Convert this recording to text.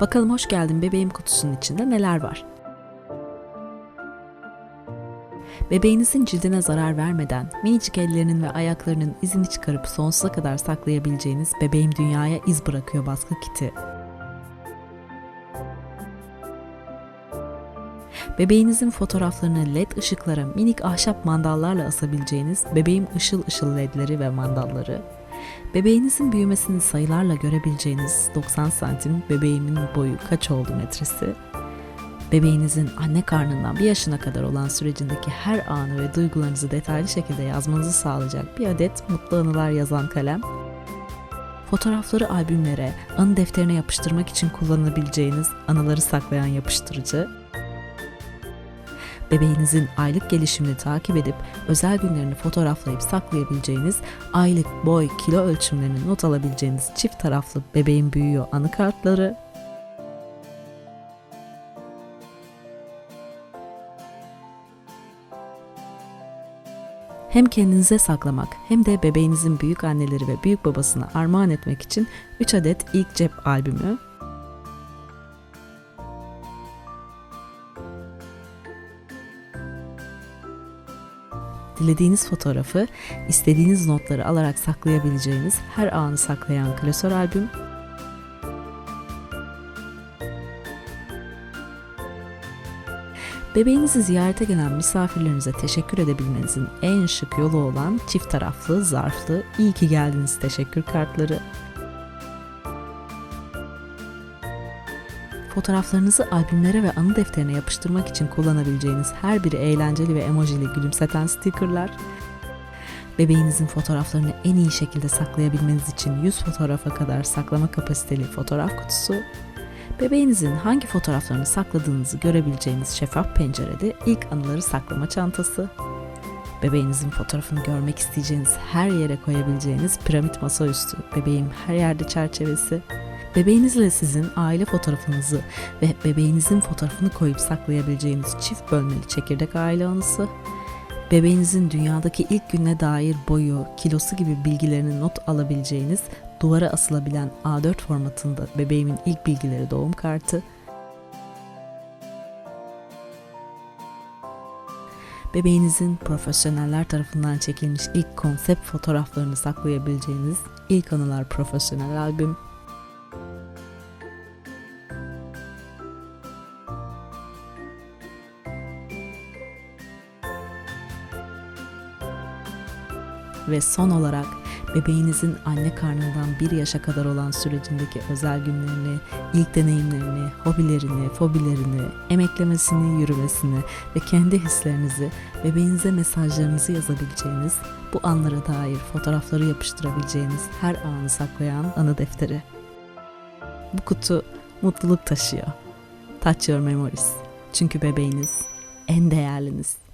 Bakalım hoş geldin bebeğim kutusunun içinde neler var? Bebeğinizin cildine zarar vermeden minicik ellerinin ve ayaklarının izini çıkarıp sonsuza kadar saklayabileceğiniz Bebeğim Dünyaya iz bırakıyor baskı kiti. Bebeğinizin fotoğraflarını led ışıklara minik ahşap mandallarla asabileceğiniz bebeğim ışıl ışıl ledleri ve mandalları, bebeğinizin büyümesini sayılarla görebileceğiniz 90 santim bebeğimin boyu kaç oldu metresi, bebeğinizin anne karnından bir yaşına kadar olan sürecindeki her anı ve duygularınızı detaylı şekilde yazmanızı sağlayacak bir adet mutlu anılar yazan kalem, fotoğrafları albümlere, anı defterine yapıştırmak için kullanabileceğiniz anıları saklayan yapıştırıcı, bebeğinizin aylık gelişimini takip edip özel günlerini fotoğraflayıp saklayabileceğiniz aylık boy kilo ölçümlerini not alabileceğiniz çift taraflı bebeğin büyüyor anı kartları, hem kendinize saklamak hem de bebeğinizin büyük anneleri ve büyük babasına armağan etmek için 3 adet ilk cep albümü, dilediğiniz fotoğrafı, istediğiniz notları alarak saklayabileceğiniz her anı saklayan klasör albüm, Bebeğinizi ziyarete gelen misafirlerinize teşekkür edebilmenizin en şık yolu olan çift taraflı, zarflı, iyi ki geldiniz teşekkür kartları, Fotoğraflarınızı albümlere ve anı defterine yapıştırmak için kullanabileceğiniz her biri eğlenceli ve emojili gülümseten stickerlar, bebeğinizin fotoğraflarını en iyi şekilde saklayabilmeniz için 100 fotoğrafa kadar saklama kapasiteli fotoğraf kutusu, bebeğinizin hangi fotoğraflarını sakladığınızı görebileceğiniz şeffaf pencerede ilk anıları saklama çantası, bebeğinizin fotoğrafını görmek isteyeceğiniz her yere koyabileceğiniz piramit masaüstü, bebeğim her yerde çerçevesi, Bebeğinizle sizin aile fotoğrafınızı ve bebeğinizin fotoğrafını koyup saklayabileceğiniz çift bölmeli çekirdek aile anısı, bebeğinizin dünyadaki ilk gününe dair boyu, kilosu gibi bilgilerini not alabileceğiniz duvara asılabilen A4 formatında bebeğimin ilk bilgileri doğum kartı, bebeğinizin profesyoneller tarafından çekilmiş ilk konsept fotoğraflarını saklayabileceğiniz ilk anılar profesyonel albüm, ve son olarak bebeğinizin anne karnından bir yaşa kadar olan sürecindeki özel günlerini, ilk deneyimlerini, hobilerini, fobilerini, emeklemesini, yürümesini ve kendi hislerinizi, bebeğinize mesajlarınızı yazabileceğiniz, bu anlara dair fotoğrafları yapıştırabileceğiniz her anı saklayan anı defteri. Bu kutu mutluluk taşıyor. Touch your memories. Çünkü bebeğiniz en değerliniz.